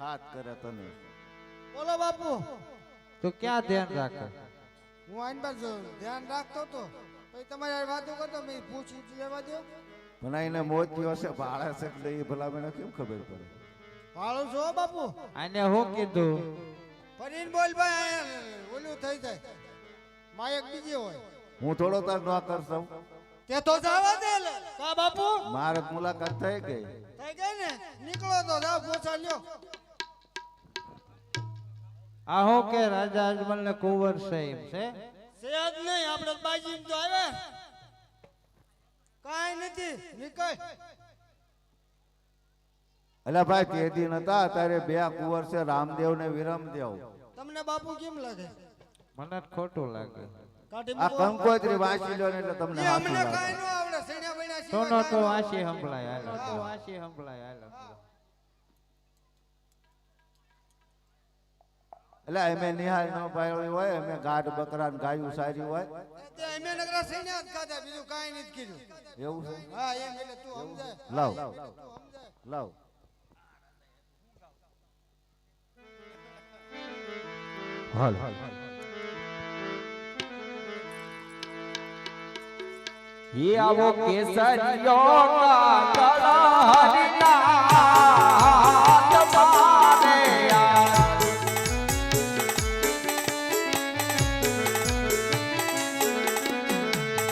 હાથ કરે તને. બોલો બાપુ. તું ક્યાં ધ્યાન રાખે? હું આઈન પર ધ્યાન રાખતો તો. પછી તમારી વાતો કરતો મેં પૂછી લેવા દો પણ એને મોત થયો છે ભાડા છે એટલે એ ભલા મને કેમ ખબર પડે? ભાડું છો બાપુ. આને હું કીધું? પરીન બોલ ભાઈ ઓલું થઈ જાય. માયક બીજી હોય. હું થોડો તાર ન કરશો તે તો જવા દે લે. કા બાપુ? મારે મુલાકાત થઈ ગઈ. થઈ ગઈ ને? નીકળો તો જાવ પોચા લ્યો. આ હું કે રાજા અજમલ ને કુંવર છે એમ છે? સેજ નહીં આપણે બાજી તો આવે. કાઈ નથી નીકળ. અલા ભાઈ તે દિન હતા તારે બે કુંવર છે રામદેવ ને વિરમદેવ. તમને બાપુ કેમ લાગે? મને ખોટું લાગે. આ કંકોત્રી વાંચી લો ને એટલે તમને અમને લાગે. કાઈ ન આવડે તો નો તો વાંચી સંભળાય હાલો. તો વાંચી સંભળાય હાલો. એટલે અમે નિહાળ નો પાડ્યું હોય અમે ગાઢ બકરા ને ગાયું સારી હોય તે અમે નગરા સૈન્યા જ ખાધા બીજું કાઈ નથી કીધું એવું છે હા એમ એટલે તું સમજાય લાવ તું સમજાય લાવ હાલ ये आवो केसरियो का गला हरिनाथ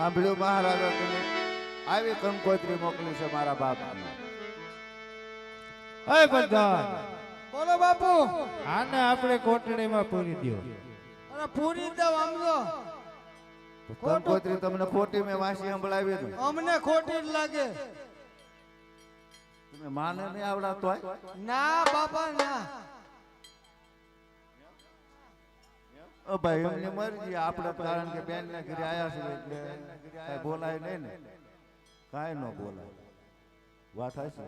સાંભળ્યું મહારાજા તમે? આવી કંકોત્રી મોકલી છે મારા બાપની. હે બધા બોલો બાપુ. આને આપણે કોટડીમાં પૂરી દો અરે પૂરી દો સમજો કંકોત્રી તમને ખોટી મેં વાંચી સંભળાવી ને અમને ખોટી જ લાગે. તમે માને નહીં આવડાતો ના બાપા ના. ભાઈ એમની મરજી આપણે કારણ કે બેન ને ઘરે આવ્યા છે એટલે કાંઈ બોલાય નહીં ને. કાંઈ ન બોલાય. વાત હશે